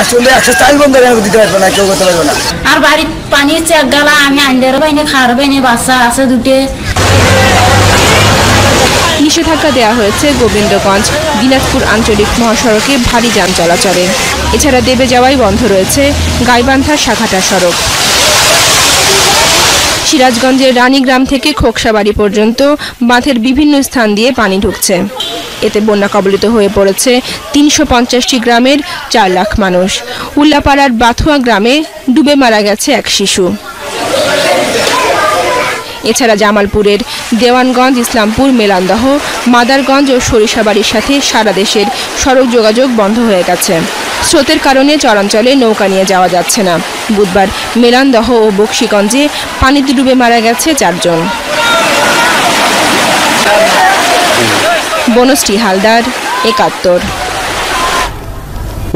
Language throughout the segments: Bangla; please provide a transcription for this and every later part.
আসলে একশো বন্ধ দিতে পারবে না কেউ করতে পারবে না। আর বাড়ির পানি চেক গেলা আমি আইনের বাইনে খাওয়ার বাইনে বাচ্চা আছে দুটে। নিষেধাজ্ঞা দেওয়া হয়েছে গোবিন্দগঞ্জ দিনাজপুর আঞ্চলিক মহাসড়কে ভারী যান চলাচলে। এছাড়া দেবে যাওয়াই বন্ধ রয়েছে গাইবান্ধা শাখাটা সড়ক। সিরাজগঞ্জের রানীগ্রাম থেকে খোকসাবাড়ি পর্যন্ত বাঁধের বিভিন্ন স্থান দিয়ে পানি ঢুকছে। এতে বন্যা কবলিত হয়ে পড়েছে তিনশো পঞ্চাশটি গ্রামের চার লাখ মানুষ। উল্লাপাড়ার বাথুয়া গ্রামে ডুবে মারা গেছে এক শিশু। এছাড়া জামালপুরের দেওয়ানগঞ্জ, ইসলামপুর, মেলান্দহ, মাদারগঞ্জ ও সরিষাবাড়ির সাথে সারা দেশের সড়ক যোগাযোগ বন্ধ হয়ে গেছে। স্রোতের কারণে চরাঞ্চলে নৌকা নিয়ে যাওয়া যাচ্ছে না। বুধবার মেলান্দহ ও বক্সিগঞ্জে পানিতে ডুবে মারা গেছে চারজন। বনশ্রী হালদার, একাত্তর।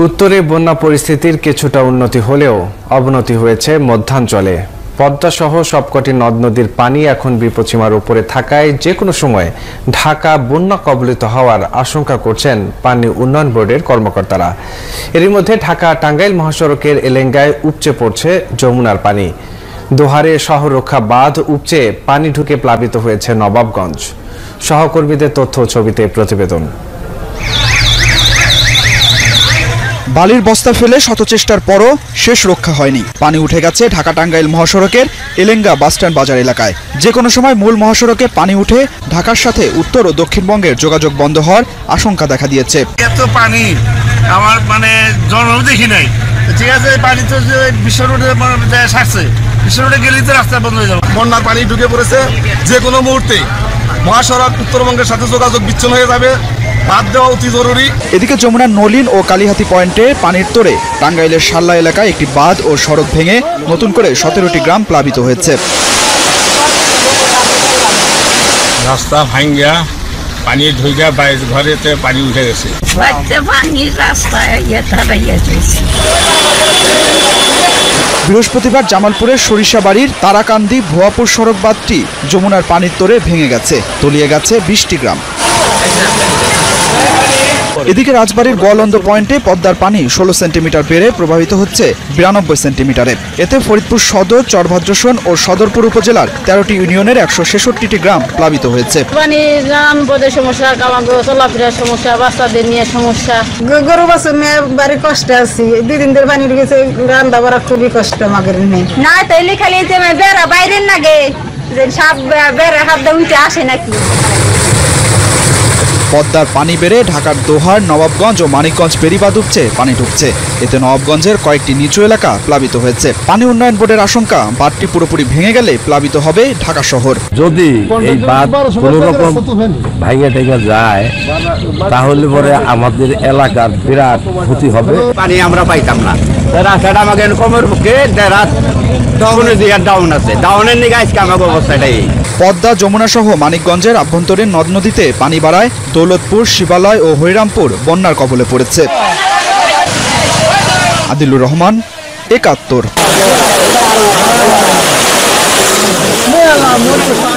উত্তরে বন্যা পরিস্থিতির কিছুটা উন্নতি হলেও অবনতি হয়েছে মধ্যাঞ্চলে। পদ্মা সহ সবকটি নদ নদীর পানি এখন বিপদসীমার উপরে থাকায় যে কোনো সময় ঢাকা বন্যা কবলিত হওয়ার আশঙ্কা করছেন পানি উন্নয়ন বোর্ডের কর্মকর্তারা। এরই মধ্যে ঢাকা টাঙ্গাইল মহাসড়কের এলেঙ্গায় উপচে পড়ছে যমুনার পানি। দোহারে শহর রক্ষা বাঁধ উপচে পানি ঢুকে প্লাবিত হয়েছে নবাবগঞ্জ। সহকর্মীদের তথ্য ছবিতে প্রতিবেদন। বালির বস্তা ফেলে শত চেষ্টার পরও শেষ রক্ষা হয়নি। পানি উঠে গেছে ঢাকা টাঙ্গাইল মহাসড়কের এলেঙ্গা বাসস্ট্যান্ড বাজার এলাকায়। যে কোনো সময় মূল মহাসড়কে পানি উঠে ঢাকার সাথে উত্তর ও দক্ষিণবঙ্গের যোগাযোগ বন্ধ হওয়ার আশঙ্কা দেখা দিয়েছে। এত পানি আমার মানে জন্ম দেখি নাই। ঠিক আছে পানি তো যে বিশ্ব রোডে সারছে। বিশ্ব রোডে গেলেই তো রাস্তা বন্ধ হয়ে যাবে। বন্যার পানি ঢুকে পড়েছে যে কোনো মুহূর্তে মহাসড়ক উত্তরবঙ্গের সাথে যোগাযোগ বিচ্ছিন্ন হয়ে যাবে। বাদ দেওয়া অতি জরুরি। এদিকে যমুনার নলিন ও কালিহাতি পয়েন্টে পানির তোরে টাঙ্গাইলের সাল্লা এলাকায় একটি বাঁধ ও সড়ক ভেঙে নতুন করে সতেরোটি গ্রাম প্লাবিত হয়েছে। রাস্তা ভাঙ্গা পানি ঢুকে বাইরে ঘরেতে পানি উঠে গেছে। রাস্তায় ইয়ে বৃহস্পতিবার জামালপুরের সরিষাবাড়ির তারাকান্দি ভুয়াপুর সড়ক বাঁধটি যমুনার পানির তোরে ভেঙে গেছে, তলিয়ে গেছে বিশটি গ্রাম। এদিকে রাজবাড়ির গোয়ালন্দ পয়েন্টে পদ্মার পানি ষোলো সেন্টিমিটার বেড়ে প্রবাহিত হচ্ছে বিরানব্বই সেন্টিমিটারে। এতে ফরিদপুর সদর চরভদ্রসন ও সদরপুর উপজেলার তেরোটি ইউনিয়নের একশো ছেষট্টিটি গ্রাম প্লাবিত হয়েছে। পানি গ্রাম বোধের সমস্যা চলাফেরার সমস্যা বাচ্চাদের নিয়ে সমস্যা। গরু নিয়ে বাড়ি কষ্ট আছি। দুই দিন ধরে পানি ঢুকেছে রান্না বাড়া খুবই কষ্ট আমাদের নেই না তাইলে খালি যে বেড়া বাইরের নাগে যে সাপ বেড়া হাত দিয়ে উঠে আসে নাকি? পদ্মার পানি বেড়ে ঢাকার দোহার নবাবগঞ্জ ও মানিকগঞ্জ পেরিবাদ উপচে পানি ঢুকছে। এতে নবাবগঞ্জের কয়েকটি নিচু এলাকা প্লাবিত হয়েছে। পানি উন্নয়ন বোর্ডের আশঙ্কা বাঁধটি পুরোপুরি ভেঙে গেলে প্লাবিত হবে ঢাকা শহর। যদি এই বাদ কোনো রকম ভাইঙ্গা টেঙ্গা যায় তাহলে পরে আমাদের এলাকার বিরাট ক্ষতি হবে। পানি আমরা পাইতাম না। রাস্তাটা আমাকে কমের পক্ষে রাত ডাউনের ডাউন আছে। ডাউনের দিকে আজকে আমাকে অবস্থাটাই পদ্মা যমুনা সহ মানিকগঞ্জের আভ্যন্তরীণ নদ নদীতে পানি বাড়ায় দৌলতপুর, শিবালয় ও হরিরামপুর বন্যার কবলে পড়েছে। আদিলুর রহমান, একাত্তর।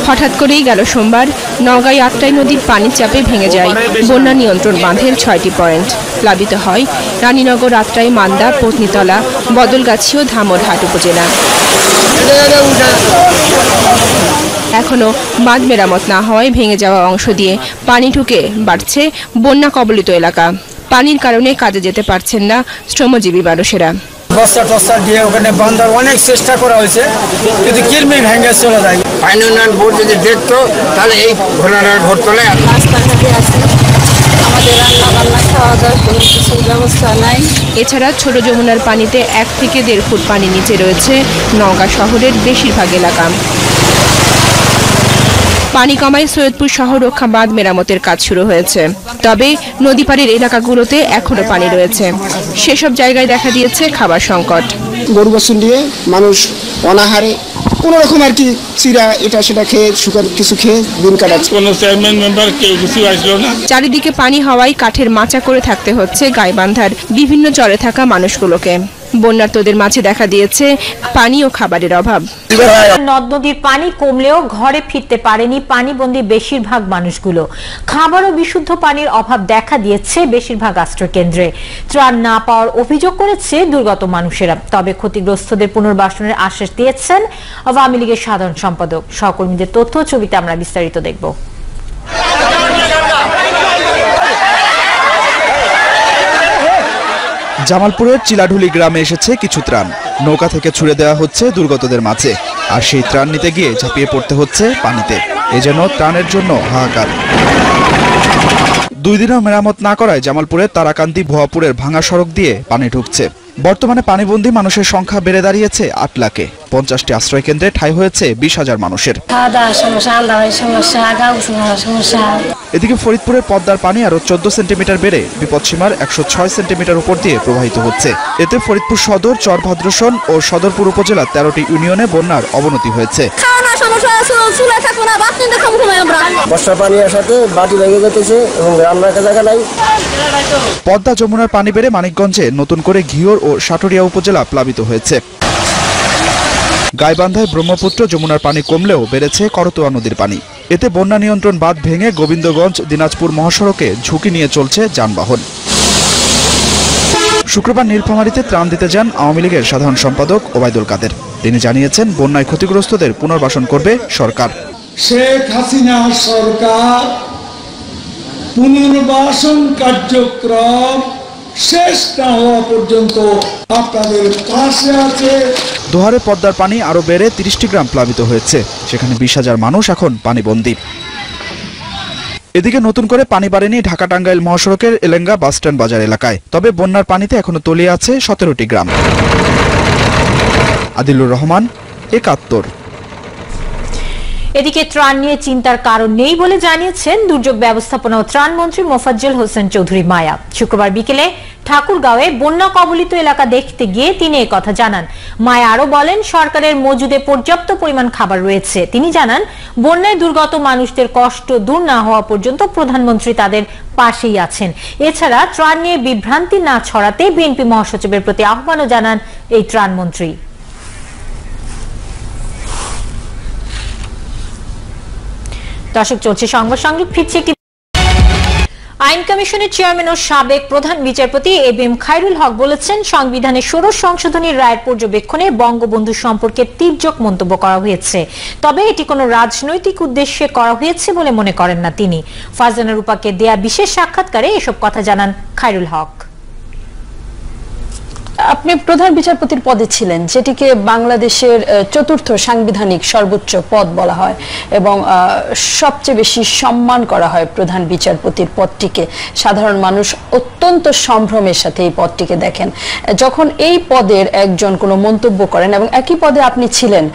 হঠাৎ করেই গেল সোমবার, নওগাঁয় আটটাই নদীর পানির চাপে ভেঙে যায়। বন্যা নিয়ন্ত্রণ বাঁধের ছয়টি পয়েন্ট। প্লাবিত হয় রানীনগর আটটাই মান্দা, পত্নীতলা, বদলগাছি ও ধামরহাট উপজেলা। এখনও বাঁধ মেরামত না হওয়ায় ভেঙে যাওয়া অংশ দিয়ে পানি ঢুকে বাড়ছে বন্যা কবলিত এলাকা। পানির কারণে কাজে যেতে পারছেন না শ্রমজীবী মানুষেরা। বস্তা টস্তা দিয়ে ওখানে বান্ধার অনেক চেষ্টা করা হয়েছে কিন্তু কিরমি ভেঙে চলে যায়। পানি উন্নয়ন বোর্ড যদি দেখতো তাহলে এই ঘটনাটা ঘটতো না। রাস্তাঘাটে আছে। এছাড়া ছোট যমুনার পানিতে এক থেকে দেড় ফুট পানি নিচে রয়েছে নওগাঁ শহরের বেশিরভাগ এলাকা। পানি কমায় সৈয়দপুর শহর রক্ষা বাঁধ মেরামতের কাজ শুরু হয়েছে। তবে নদী পাড়ের এলাকাগুলোতে এখনও পানি রয়েছে। সেসব জায়গায় দেখা দিয়েছে খাবার সংকট। গরু বাছুর নিয়ে মানুষ অনাহারে কোনো রকম আর কি চিরা এটা সেটা খেয়ে শুকান কিছু খেয়ে দিন কাটাচ্ছে। কোনো চেয়ারম্যান মেম্বার কেউ কিছু আসলো না। চারিদিকে পানি হওয়ায় কাঠের মাচা করে থাকতে হচ্ছে গাইবান্ধার। বিভিন্ন চরে থাকা মানুষগুলোকে। বন্যার্তদের মাঝে দেখা দিয়েছে পানি ও খাবারের অভাব। নদ নদীর পানি কমলেও ঘরে ফিরতে পারেনি পানিবন্দী বেশিরভাগ মানুষগুলো। খাবার ও বিশুদ্ধ পানির অভাব দেখা দিয়েছে বেশিরভাগ আশ্রয়কেন্দ্রে। ত্রাণ না পাওয়ার অভিযোগ করেছে দুর্গত মানুষেরা। তবে ক্ষতিগ্রস্তদের পুনর্বাসনের আশ্বাস দিয়েছেন আওয়ামী লীগের সাধারণ সম্পাদক। সহকর্মীদের তথ্য ছবিতে আমরা বিস্তারিত দেখব। জামালপুরের চিলাঢুলি গ্রামে এসেছে কিছু ত্রাণ। নৌকা থেকে ছুড়ে দেওয়া হচ্ছে দুর্গতদের মাঝে। আর সেই ত্রাণ নিতে গিয়ে ঝাঁপিয়ে পড়তে হচ্ছে পানিতে। এ যেন ত্রাণের জন্য হাহাকার। দুই দিনও মেরামত না করায় জামালপুরের তারাকান্দি ভুয়াপুরের ভাঙা সড়ক দিয়ে পানি ঢুকছে। বর্তমানে পানিবন্দী মানুষের সংখ্যা বেড়ে দাঁড়িয়েছে আট লাখে। পঞ্চাশটি আশ্রয় কেন্দ্রে ঠাঁই হয়েছে বিশ হাজার মানুষের। এদিকে ফরিদপুরের পদ্মার পানি আরও চোদ্দ সেন্টিমিটার বেড়ে বিপদসীমার একশো ছয় সেন্টিমিটার উপর দিয়ে প্রবাহিত হচ্ছে। এতে ফরিদপুর সদর চরভদ্রসন ও সদরপুর উপজেলার তেরোটি ইউনিয়নে বন্যার অবনতি হয়েছে। বর্ষা পানি আসাতে বাটি লেগে যেতেছে এবং রান্নার জায়গা নাই। পদ্মা যমুনার পানি বেড়ে মানিকগঞ্জে নতুন করে ঘিওর ও সাটুরিয়া উপজেলা প্লাবিত হয়েছে। গাইবান্ধায় ব্রহ্মপুত্র যমুনার পানি কমলেও বেড়েছে করতোয়া নদীর পানি। এতে বন্যা নিয়ন্ত্রণ বাঁধ ভেঙে গোবিন্দগঞ্জ, দিনাজপুর মহাসড়কে ঝুঁকি নিয়ে চলছে যানবাহন। শুক্রবার নীলফামারীতে ত্রাণ দিতে যান আওয়ামী লীগের সাধারণ সম্পাদক ওবায়দুল কাদের। তিনি জানিয়েছেন, বন্যায় ক্ষতিগ্রস্তদের পুনর্বাসন করবে সরকার। শেখ হাসিনা সরকার পুনর্বাসন কার্যক্রম শেষ না হওয়া পর্যন্ত আপনাদের পাশে আছে। দোহারে পদ্মার পানি আরও বেড়ে তিরিশটি গ্রাম প্লাবিত হয়েছে। সেখানে বিশ হাজার মানুষ এখন পানিবন্দী। এদিকে নতুন করে পানি বাড়েনি ঢাকা টাঙ্গাইল মহাসড়কের এলেঙ্গা বাসস্ট্যান্ড বাজার এলাকায়। তবে বন্যার পানিতে এখনও তলিয়ে আছে সতেরোটি গ্রাম। আদিলুর রহমান, একাত্তর। এদিকে ত্রাণ নিয়ে চিন্তার কারণ নেই বলে জানিয়েছেন দুর্যোগ ব্যবস্থাপনা ও ত্রাণ মন্ত্রী মোফাজ্জল হোসেন চৌধুরী মায়া। শুক্রবার বিকেলে ঠাকুরগাঁওয়ে বন্যা কবলিত এলাকা দেখতে গিয়ে তিনি কথা জানান। মায়া আরও বলেন, সরকারের মজুদে পর্যাপ্ত পরিমাণ খাবার রয়েছে। তিনি জানান, বন্যায় দুর্গত মানুষদের কষ্ট দূর না হওয়া পর্যন্ত প্রধানমন্ত্রী তাদের পাশেই আছেন। এছাড়া ত্রাণ নিয়ে বিভ্রান্তি না ছড়াতে বিএনপি মহাসচিবের প্রতি আহ্বানও জানান এই ত্রাণ দর্শক চলছে সংবাদ সংযোগ, ফিরছে একটি আইন কমিশনের চেয়ারম্যান ও সাবেক প্রধান বিচারপতি A B M Khairul Haque বলেছেন, সংবিধানের ষোড়শ সংশোধনীর রায়ের পর্যবেক্ষণে বঙ্গবন্ধু সম্পর্কে তীর্যক মন্তব্য করা হয়েছে। তবে এটি কোনো রাজনৈতিক উদ্দেশ্যে করা হয়েছে বলে মনে করেন না তিনি। ফারজানা রূপাকে দেয়া বিশেষ সাক্ষাৎকারে এসব কথা জানান খায়রুল হক। আপনি প্রধান বিচারপতির পদে ছিলেন, যেটিকে বাংলাদেশের চতুর্থ সাংবিধানিক সর্বোচ্চ পদ বলা হয় এবং সবচেয়ে বেশি সম্মান করা হয় প্রধান বিচারপতির পদটিকে। সাধারণ মানুষ অত্যন্ত সম্ভ্রমের সাথে এই পদটিকে দেখেন। যখন এই পদের একজন কোনো মন্তব্য করেন এবং একই পদে আপনি ছিলেন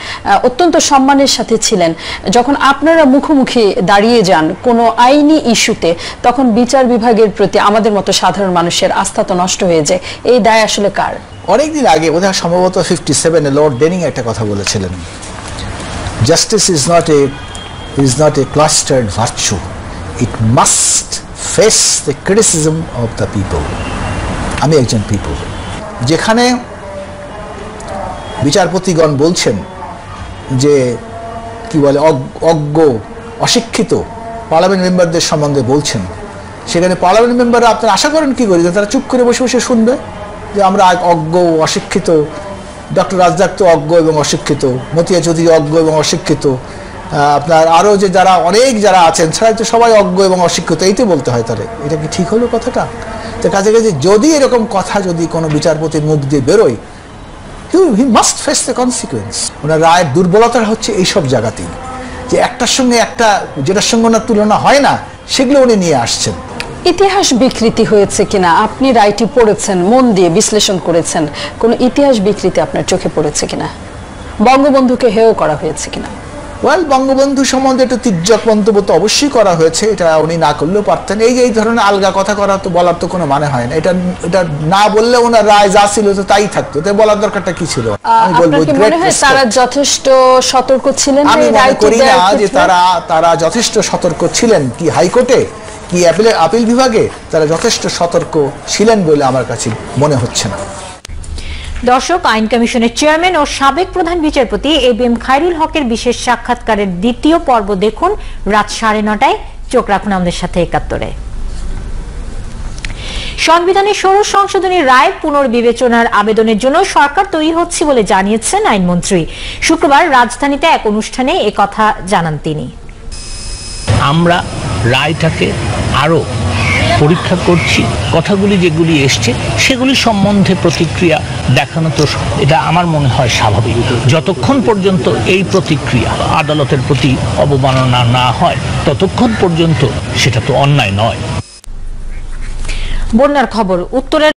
অত্যন্ত সম্মানের সাথে ছিলেন, যখন আপনারা মুখোমুখি দাঁড়িয়ে যান কোনো আইনি ইস্যুতে, তখন বিচার বিভাগের প্রতি আমাদের মতো সাধারণ মানুষের আস্থা তো নষ্ট হয়ে যায়। এই দায় আসলে কার? অনেকদিন আগে বোধহয় সম্ভবত ফিফটি সেভেনে লর্ড ডেনিং একটা কথা বলেছিলেন। Justice is not a is not a cloistered virtue it must face the criticism of the people আমি একজন পিপল যেখানে বিচারপতিগণ বলছেন যে, কি বলে অজ্ঞ, অশিক্ষিত পার্লামেন্ট মেম্বারদের সম্বন্ধে বলছেন। সেখানে পার্লামেন্ট মেম্বাররা আপনারা আশা করেন কি করে? তারা চুপ করে বসে বসে শুনবে? যে আমরা অজ্ঞ অশিক্ষিত, ডক্টর রাজ্জাক তো অজ্ঞ এবং অশিক্ষিত, মতিয়া চৌধুরী অজ্ঞ এবং অশিক্ষিত আপনার আরও যে যারা, অনেক যারা আছেন ছাড়া তো সবাই অজ্ঞ এবং অশিক্ষিত, এই তো বলতে হয় তাহলে, এটা কি ঠিক হলো কথাটা? তো কাছে কাছে যদি এরকম কথা, যদি কোনো বিচারপতির মুখ দিয়ে বেরোয় he must face the consequence ওনার রায়ের দুর্বলতা হচ্ছে এইসব জায়গাতেই, যে একটার সঙ্গে একটা, যেটার সঙ্গে ওনার তুলনা হয় না, সেগুলো উনি নিয়ে আসছেন। ইতিহাস বিকৃতি হয়েছে কিনা? আপনি রায়টি পড়েছেন মন দিয়ে বিশ্লেষণ করেছেন। কোনো ইতিহাস বিকৃতি আপনার চোখে পড়েছে কিনা? বঙ্গবন্ধুকে হেয় করা হয়েছে কিনা? ওয়েল বঙ্গবন্ধু সম্বন্ধে একটু তির্যক মন্তব্য তো অবশ্যই করা হয়েছে। এটা উনি না করলেও পারতেন। এই এই ধরনের আলগা কথা করা তো বলার তো কোনো মানে হয় না। এটা এটা না বললে ওনার রায় যা ছিল তো তাই থাকতো। তাই বলার দরকারটা কি ছিল? আমি বলব। তারা যথেষ্ট সতর্ক ছিলেন আমি মনে করি না যে তারা তারা যথেষ্ট সতর্ক ছিলেন কি হাইকোর্টে? কি আপিল বিভাগে তারা যথেষ্ট সতর্ক ছিলেন বলে আমার কাছে মনে হচ্ছে না। দর্শক, আইন কমিশনের চেয়ারম্যান ও সাবেক প্রধান বিচারপতি এ বি এম খায়রুল হকের বিশেষ সাক্ষাৎকারের দ্বিতীয় পর্ব দেখুন রাত সাড়ে নটায়। চোখ রাখুন আমাদের সাথে একাত্তরে। সংবিধানের ষোড়শ সংশোধনী রায় পুনর্বিবেচনার আবেদনের জন্য সরকার তৈরি হচ্ছে বলে জানিয়েছেন আইনমন্ত্রী। শুক্রবার রাজধানীতে এক অনুষ্ঠানে একথা জানান তিনি। আমরা রায়টাকে আরও পরীক্ষা করছি। কথাগুলি যেগুলি এসছে, সেগুলি সম্বন্ধে প্রতিক্রিয়া দেখানো তো এটা আমার মনে হয় স্বাভাবিক। যতক্ষণ পর্যন্ত এই প্রতিক্রিয়া আদালতের প্রতি অবমাননা না হয়, ততক্ষণ পর্যন্ত সেটা তো অন্যায় নয়। বন্যার খবর, উত্তরের